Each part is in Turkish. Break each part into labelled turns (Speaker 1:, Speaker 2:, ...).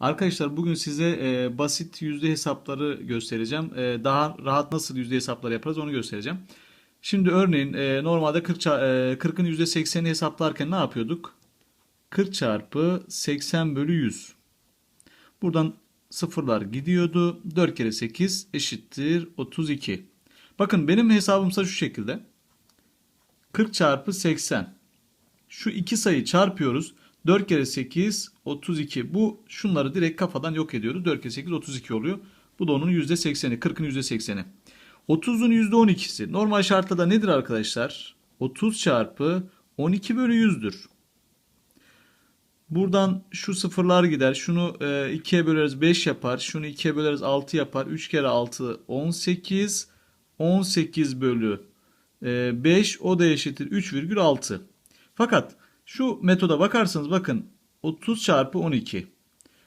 Speaker 1: Arkadaşlar bugün size e, basit yüzde hesapları göstereceğim. E, daha rahat nasıl yüzde hesapları yaparız onu göstereceğim. Şimdi örneğin e, normalde 40 ça- e, 40'ın yüzde 80'ini hesaplarken ne yapıyorduk? 40 çarpı 80 bölü 100. Buradan sıfırlar gidiyordu. 4 kere 8 eşittir 32. Bakın benim hesabımsa şu şekilde. 40 çarpı 80. Şu iki sayı çarpıyoruz. 4 kere 8 32. Bu şunları direkt kafadan yok ediyoruz. 4 kere 8 32 oluyor. Bu da onun %80'i. 40'ın %80'i. 30'un %12'si. Normal şartta da nedir arkadaşlar? 30 çarpı 12 bölü 100'dür. Buradan şu sıfırlar gider. Şunu e, 2'ye böleriz 5 yapar. Şunu 2'ye böleriz 6 yapar. 3 kere 6 18. 18 bölü e, 5 o da eşittir 3,6. Fakat şu metoda bakarsanız bakın 30 çarpı 12.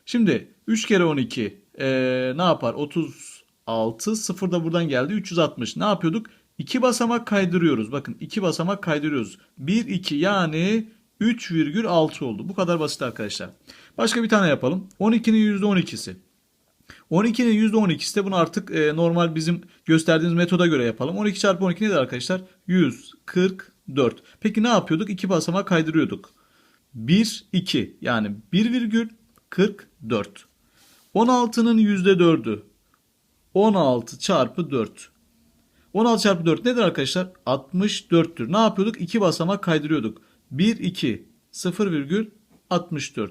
Speaker 1: Şimdi 3 kere 12 e, ne yapar? 36 sıfır da buradan geldi 360. Ne yapıyorduk? 2 basamak kaydırıyoruz. Bakın 2 basamak kaydırıyoruz. 1 2 yani 3,6 oldu. Bu kadar basit arkadaşlar. Başka bir tane yapalım. 12'nin %12'si. 12'nin %12'si de bunu artık e, normal bizim gösterdiğimiz metoda göre yapalım. 12 çarpı 12 nedir arkadaşlar? 144. Peki ne yapıyorduk? 2 basamağa kaydırıyorduk. 1, 2 yani 1,44. 16'nın %4'ü 16 çarpı 4. 16 çarpı 4 nedir arkadaşlar? 64'tür. Ne yapıyorduk? 2 basamak kaydırıyorduk. 1, 2, 0,64.